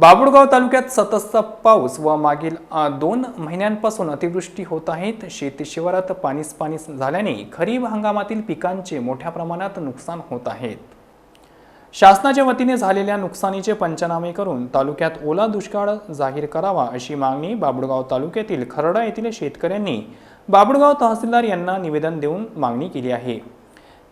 बाबुळगाव तालुक्यात सततचा पाऊस व मागील दोन महिन्यांपासून अतिवृष्टी होत आहेत. शेती शिवारात पाणीस पाणीस झाल्याने खरीप हंगामातील पिकांचे मोठ्या प्रमाणात नुकसान होत आहेत. शासनाच्या वतीने झालेल्या नुकसानीचे पंचनामे करून तालुक्यात ओला दुष्काळ जाहीर करावा अशी मागणी बाबुळगाव तालुक्यातील खरडा येथील शेतकऱ्यांनी बाबुळगाव तहसीलदार यांना निवेदन देऊन मागणी केली आहे.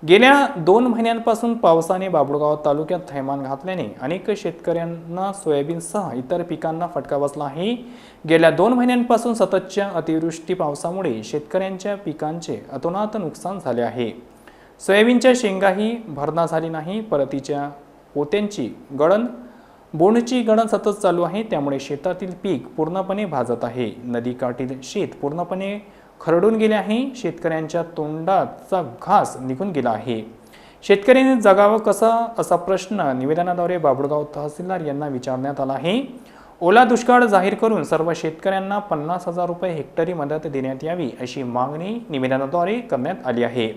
गेल्या दोन महिन्यांपासून पावसाने बाबुळगाव तालुक्यात थैमान घातल्याने अनेक शेतकऱ्यांना सोयाबीनसह इतर पिकांना फटका बसला आहे. गेल्या दोन महिन्यांपासून सततच्या अतिवृष्टी पावसामुळे शेतकऱ्यांच्या पिकांचे अतोनात नुकसान झाले आहे. सोयाबीनच्या शेंगाही भरणा झाली नाही परतीच्या पोत्यांची गळण बोंडची गळण सतत चालू आहे त्यामुळे शेतातील पीक पूर्णपणे भाजत आहे. नदीकाठील शेत पूर्णपणे खरडून गेले आहे शेतकऱ्यांच्या तोंडाचा घास निघून गेला आहे. शेतकऱ्यांनी जगावं कसं? असा प्रश्न निवेदनाद्वारे बाबुळगाव तहसीलदार यांना विचारण्यात आला आहे. ओला दुष्काळ जाहीर करून सर्व शेतकऱ्यांना पन्नास हजार रुपये हेक्टरी मदत देण्यात यावी अशी मागणी निवेदनाद्वारे करण्यात आली आहे.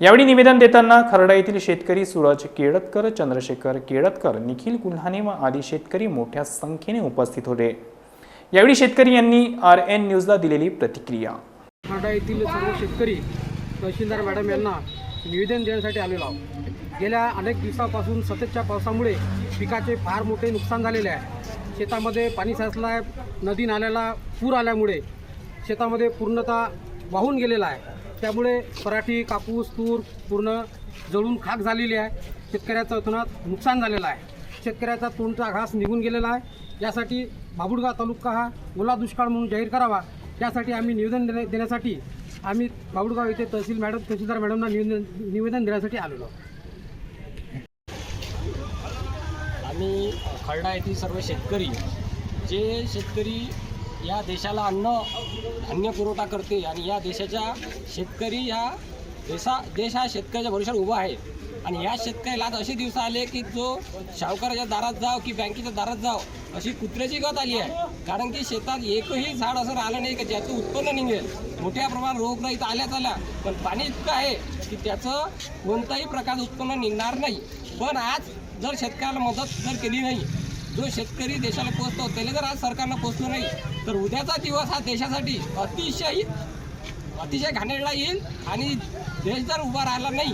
यावेळी निवेदन देताना खरडा येथील शेतकरी सूरज केळतकर चंद्रशेखर केळतकर निखिल गुल्हाने व आदी शेतकरी मोठ्या संख्येने उपस्थित होते. यावेळी शेतकरी यांनी आर एन न्यूजला दिलेली प्रतिक्रिया. खर्डा येथील सर्व शेतकरी तहसीलदार मॅडम यांना निवेदन देण्यासाठी आलेलो आहोत. गेल्या अनेक दिवसापासून सततच्या पावसामुळे पिकाचे फार मोठे नुकसान झालेले आहे. शेतामध्ये पाणी साचलं आहे नदी नाल्याला पूर आल्यामुळे शेतामध्ये पूर्णतः वाहून गेलेला आहे. त्यामुळे पराठी कापूस तूर पूर्ण जळून खाक झालेली आहे. शेतकऱ्याचं अतोनात नुकसान झालेलं आहे. शेतकऱ्याचा तोंडचा घास निघून गेलेला आहे. यासाठी बाबुडगाव तालुका हा ओला दुष्काळ म्हणून जाहीर करावा. त्यासाठी आम्ही निवेदन देण्या देण्यासाठी आम्ही बाबुळगाव येथे तहसील मॅडम तहसीलदार मॅडमना निवेदन निवेदन देण्यासाठी आलेलो. आम्ही खर्डा येथील सर्व शेतकरी जे शेतकरी या देशाला अन्न धान्य पुरवठा करते आणि या देशाच्या शेतकरी या देशा देश हा शेतकऱ्याच्या भरोशावर उभा आहे. आणि या शेतकऱ्याला आज असे दिवस आले की जो सावकाराच्या दारात जाव की बँकेच्या दारात जाव अशी कुत्र्याची गत आली आहे. कारण की शेतात एकही झाड असं राहिलं नाही की ज्याचं उत्पन्न निघेल. मोठ्या प्रमाणात रोगराई तर आल्याच आल्या पण पाणी इतकं आहे की त्याचं कोणताही प्रकारचं उत्पन्न निघणार नाही. पण आज जर शेतकऱ्याला मदत जर केली नाही जो शेतकरी देशाला पोचतो त्याला जर आज सरकारनं पोचलं नाही तर उद्याचा दिवस हा देशासाठी अतिशय अतिशय घाणेरडा येईल आणि देश जर उभा राहिला नाही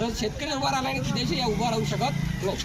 तर शेतकरी उभा राहिला नाही तर देश या उभा राहू शकत नाही.